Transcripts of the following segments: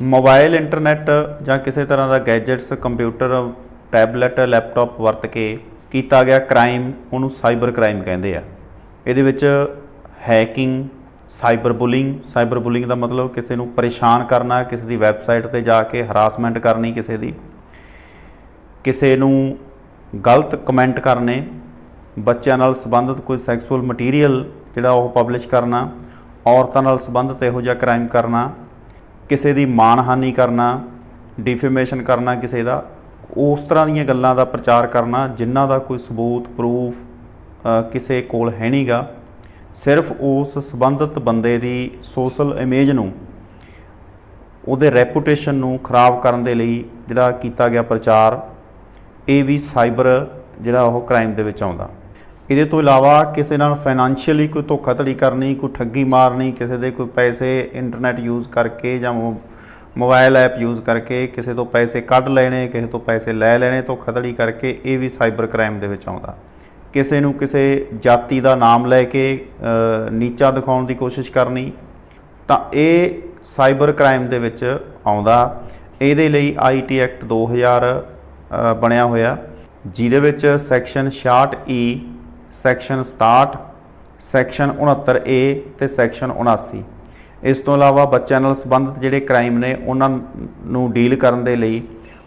Mobile internet ਜਾਂ ਕਿਸੇ ਤਰ੍ਹਾਂ ਦਾ ਗੈਜਟਸ, ਕੰਪਿਊਟਰ, ਟੈਬਲੇਟ, ਲੈਪਟਾਪ ਵਰਤ ਕੇ ਕੀਤਾ ਗਿਆ ਕ੍ਰਾਈਮ, ਉਹਨੂੰ ਸਾਈਬਰ ਕ੍ਰਾਈਮ ਕਹਿੰਦੇ ਆ। ਇਹਦੇ ਵਿੱਚ hacking, cyber bullying cyber bullying ਦਾ ਮਤਲਬ ਕਿਸੇ ਨੂੰ ਪਰੇਸ਼ਾਨ ਕਰਨਾ, ਕਿਸੇ ਦੀ ਵੈਬਸਾਈਟ ਤੇ ਜਾ ਕੇ ਹਰਾਸਮੈਂਟ ਕਰਨੀ, ਕਿਸੇ ਦੀ, ਕਿਸੇ ਨੂੰ ਗਲਤ ਕਮੈਂਟ ਕਰਨੇ, ਬੱਚਿਆਂ ਨਾਲ ਸੰਬੰਧਿਤ ਕੋਈ ਸੈਕਸੁਅਲ ਮਟੀਰੀਅਲ ਜਿਹੜਾ ਉਹ ਪਬਲਿਸ਼ ਕਰਨਾ, ਔਰਤਾਂ ਨਾਲ ਸੰਬੰਧਿਤ ਇਹੋ ਜਿਹਾ ਕ੍ਰਾਈਮ ਕਰਨਾ ਕਿਸੇ ਦੀ ਮਾਣਹਾਨੀ ਕਰਨਾ ਡਿਫੇਮੇਸ਼ਨ ਕਰਨਾ ਕਿਸੇ ਦਾ, ਉਸ ਤਰ੍ਹਾਂ ਦੀਆਂ ਗੱਲਾਂ ਦਾ ਪ੍ਰਚਾਰ ਕਰਨਾ ਜਿਨ੍ਹਾਂ ਦਾ ਕੋਈ ਸਬੂਤ ਪ੍ਰੂਫ ਕਿਸੇ ਕੋਲ ਹੈ ਨਹੀਂਗਾ ਸਿਰਫ ਉਸ ਸੰਬੰਧਿਤ ਬੰਦੇ ਦੀ ਸੋਸ਼ਲ ਇਮੇਜ ਨੂੰ, ਉਹਦੇ ਰੈਪੂਟੇਸ਼ਨ ਨੂੰ ਖਰਾਬ ਕਰਨ ਦੇ ਲਈ ਜਿਹੜਾ ਕੀਤਾ ਗਿਆ ਪ੍ਰਚਾਰ, ਇਹ ਵੀ ਸਾਈਬਰ ਜਿਹੜਾ ਉਹ ਕ੍ਰਾਈਮ ਦੇ ਵਿੱਚ ਆਉਂਦਾ। ਇਹਦੇ ਤੋਂ ਇਲਾਵਾ ਕਿਸੇ ਨਾਲ ਫਾਈਨੈਂਸ਼ੀਅਲੀ ਕੋਈ ਧੋਖਾਧੜੀ ਕਰਨੀ ਕੋਈ ਠੱਗੀ ਮਾਰਨੀ ਕਿਸੇ ਦੇ ਕੋਈ ਪੈਸੇ ਇੰਟਰਨੈਟ ਯੂਜ਼ ਕਰਕੇ ਜਾਂ ਮੋ- ਮੋਬਾਈਲ ਐਪ ਯੂਜ਼ ਕਰਕੇ ਕਿਸੇ ਤੋਂ ਪੈਸੇ ਕੱਢ ਲੈਣੇ ਕਿਸੇ ਤੋਂ ਪੈਸੇ ਲੈ ਲੈਣੇ ਧੋਖਾਧੜੀ ਕਰਕੇ ਇਹ ਵੀ ਸਾਈਬਰ ਕ੍ਰਾਈਮ ਦੇ ਵਿੱਚ ਆਉਂਦਾ। ਕਿਸੇ ਨੂੰ ਕਿਸੇ ਜਾਤੀ ਦਾ ਨਾਮ ਲੈ ਕੇ ਨੀਚਾ ਦਿਖਾਉਣ ਦੀ ਕੋਸ਼ਿਸ਼ ਕਰਨੀ ਤਾਂ ਇਹ ਸਾਈਬਰ ਕ੍ਰਾਈਮ ਦੇ ਵਿੱਚ ਆਉਂਦਾ। ਇਹਦੇ ਲਈ ਆਈਟੀ ਐਕਟ 2000 ਅ, ਬਣਿਆ ਹੋਇਆ ਜਿਹਦੇ ਵਿੱਚ section 66 E section 67 section 69 A ਤੇ ਸੈਕਸ਼ਨ 79 ਇਸ ਤੋਂ ਇਲਾਵਾ ਬੱਚਿਆਂ ਨਾਲ ਸੰਬੰਧਿਤ ਜਿਹੜੇ ਕ੍ਰਾਈਮ ਨੇ, ਉਹਨਾਂ ਨੂੰ ਡੀਲ ਕਰਨ ਦੇ ਲਈ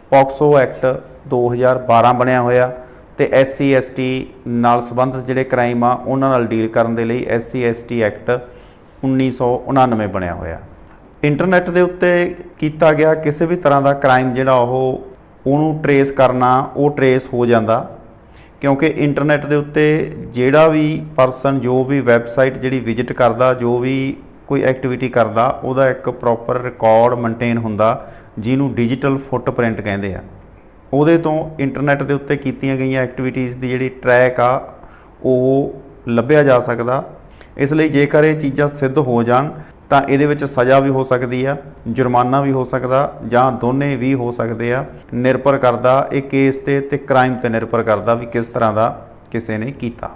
ਪੋਕਸੋ ਐਕਟ 2012 ਬਣਿਆ ਹੋਇਆ ਤੇ ਐਸਸੀ ਐਸਟੀ ਨਾਲ ਸੰਬੰਧਿਤ ਜਿਹੜੇ ਕ੍ਰਾਈਮ ਆ, ਉਹਨਾਂ ਨਾਲ ਡੀਲ ਕਰਨ ਦੇ ਲਈ ਐਸਸੀ ਐਸਟੀ ਐਕਟ 1999 ਬਣਿਆ ਹੋਇਆ। ਇੰਟਰਨੈਟ ਦੇ ਉੱਤੇ ਕੀਤਾ ਗਿਆ ਕਿਸੇ ਵੀ ਤਰ੍ਹਾਂ ਦਾ ਕ੍ਰਾਈਮ ਜਿਹੜਾ ਉਹ, ਉਹਨੂੰ ਟਰੇਸ ਕਰਨਾ, ਉਹ ਟਰੇਸ ਹੋ ਜਾਂਦਾ। ਕਿਉਂਕਿ ਇੰਟਰਨੈਟ ਦੇ ਉੱਤੇ ਜਿਹੜਾ ਵੀ ਪਰਸਨ, ਜੋ ਵੀ ਵੈਬਸਾਈਟ ਜਿਹੜੀ ਵਿਜ਼ਿਟ ਕਰਦਾ, ਜੋ ਵੀ ਕੋਈ ਐਕਟੀਵਿਟੀ ਕਰਦਾ, ਉਹਦਾ ਇੱਕ ਪ੍ਰੋਪਰ ਰਿਕਾਰਡ ਮੇਨਟੇਨ ਹੁੰਦਾ, ਜਿਹਨੂੰ ਡਿਜੀਟਲ ਫੁੱਟਪ੍ਰਿੰਟ ਕਹਿੰਦੇ ਆ। ਉਹਦੇ ਤੋਂ ਇੰਟਰਨੈਟ ਦੇ ਉੱਤੇ ਕੀਤੀਆਂ ਗਈਆਂ ਐਕਟੀਵਿਟੀਜ਼ ਦੀ ਜਿਹੜੀ ਟਰੈਕ ਆ, ਉਹ ਲੱਭਿਆ ਜਾ ਸਕਦਾ। ਇਸ ਲਈ ਜੇਕਰ ਇਹ ਚੀਜ਼ਾਂ ਸਿੱਧ ਹੋ ਜਾਣ ਤਾਂ ਇਹਦੇ ਵਿੱਚ ਸਜ਼ਾ ਵੀ ਹੋ ਸਕਦੀ ਆ, ਜੁਰਮਾਨਾ ਵੀ ਹੋ ਸਕਦਾ, ਜਾਂ ਦੋਨੇ ਵੀ ਹੋ ਸਕਦੇ ਆ। ਨਿਰਭਰ ਕਰਦਾ ਇਹ ਕੇਸ ਤੇ ਤੇ ਕ੍ਰਾਈਮ ਤੇ ਨਿਰਭਰ ਕਰਦਾ ਵੀ ਕਿਸ ਤਰ੍ਹਾਂ ਦਾ ਕਿਸੇ ਨੇ ਕੀਤਾ।